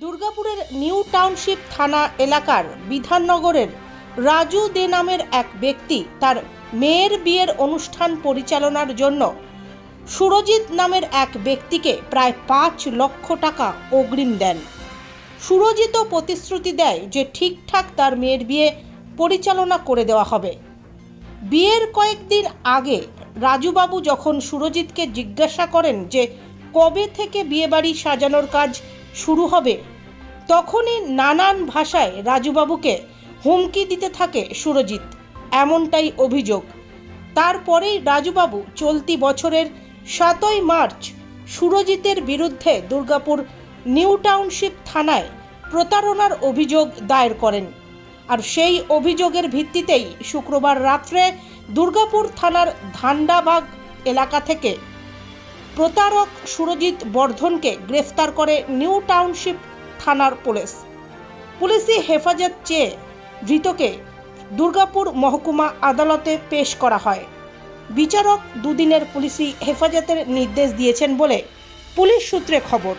দুর্গাপুরের new township থানা এলাকার বিধাননগরের রাজু দে নামের এক ব্যক্তি তার মেয়ের বিয়ের অনুষ্ঠান পরিচালনার জন্য সুরজিৎ নামের এক ব্যক্তিকে প্রায় পাঁচ লক্ষ টাকা অগ্রিম দেন। সুরজিতও প্রতিশ্রুতি দেয় যে ঠিকঠাক তার মেয়ের বিয়ে পরিচালনা করে দেওয়া হবে। বিয়ের কয়েকদিন আগে রাজুবাবু যখন সুরজিৎকে জিজ্ঞাসা করেন যে কবে থেকে বিয়েবাড়ি সাজানোর কাজ শুরু হবে। তখনই নানান ভাষায় রাজুবাবুকে হুমকি দিতে থাকে সুরজিৎ। এমনটাই অভিযোগ। তারপরেই রাজুবাবু চলতি বছরের সাতই মার্চ সুরজিতের বিরুদ্ধে দুর্গাপুর নিউ টাউনশিপ থানায় প্রতারণার অভিযোগ দায়ের করেন। আর সেই অভিযোগের ভিত্তিতেই শুক্রবার রাত্রে দুর্গাপুর থানার ধান্ডাবাগ এলাকা থেকে প্রতারক সুরজিৎ বর্ধনকে গ্রেফতার করে নিউ টাউনশিপ থানার পুলিশ। পুলিশি হেফাজত চেয়ে ধৃতকে দুর্গাপুর মহকুমা আদালতে পেশ করা হয়। বিচারক দুদিনের পুলিশি হেফাজতের নির্দেশ দিয়েছেন বলে পুলিশ সূত্রে খবর।